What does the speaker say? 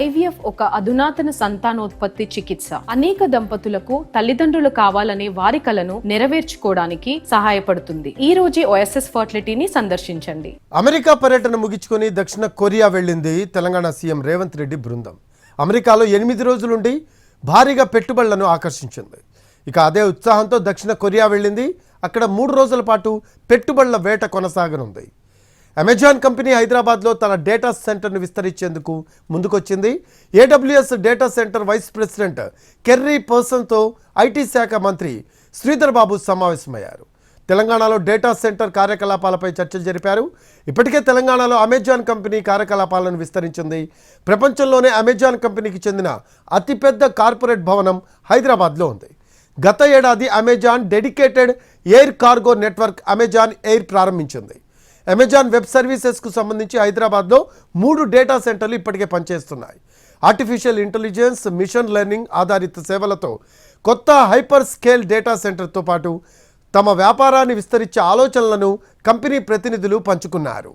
IVF ఒక అధునాతన సంతానోత్పత్తి చికిత్స. అనేక దంపతులకు తల్లిదండ్రులు కావాలనే వారి కలను నెరవేర్చుకోవడానికి సహాయపడుతుంది. ఈ రోజే ఓఎస్ఎస్ ఫర్టిలిటీని సందర్శించండి. అమెరికా పర్యటన ముగించుకొని దక్షిణ కొరియా వెళ్ళింది తెలంగాణ సీఎం రేవంత్ రెడ్డి బృందం. అమెరికాలో ఎనిమిది రోజులుండి భారీగా పెట్టుబడులను ఆకర్షించింది. ఇక అదే ఉత్సాహంతో దక్షిణ కొరియా వెళ్ళింది. అక్కడ మూడు రోజుల పాటు పెట్టుబడుల వేట కొనసాగనుంది. అమెజాన్ కంపెనీ హైదరాబాద్లో తన డేటా సెంటర్ను విస్తరించేందుకు ముందుకొచ్చింది. AWS data center vice president Kerry పర్సన్తో ఐటీ శాఖ మంత్రి శ్రీధర్ బాబు సమావేశమయ్యారు. తెలంగాణలో డేటా సెంటర్ కార్యకలాపాలపై చర్చలు జరిపారు. ఇప్పటికే తెలంగాణలో అమెజాన్ కంపెనీ కార్యకలాపాలను విస్తరించింది. ప్రపంచంలోనే అమెజాన్ కంపెనీకి చెందిన అతిపెద్ద కార్పొరేట్ భవనం హైదరాబాద్లో ఉంది. గత ఏడాది Amazon dedicated air cargo network Amazon air ప్రారంభించింది. అమెజాన్ వెబ్ సర్వీసెస్కు సంబంధించి హైదరాబాద్లో మూడు డేటా సెంటర్లు ఇప్పటికే పనిచేస్తున్నాయి. ఆర్టిఫిషియల్ ఇంటెలిజెన్స్ మిషన్ లెర్నింగ్ ఆధారిత సేవలతో కొత్త హైపర్ స్కేల్ డేటా సెంటర్తో పాటు తమ వ్యాపారాన్ని విస్తరించే ఆలోచనలను కంపెనీ ప్రతినిధులు పంచుకున్నారు.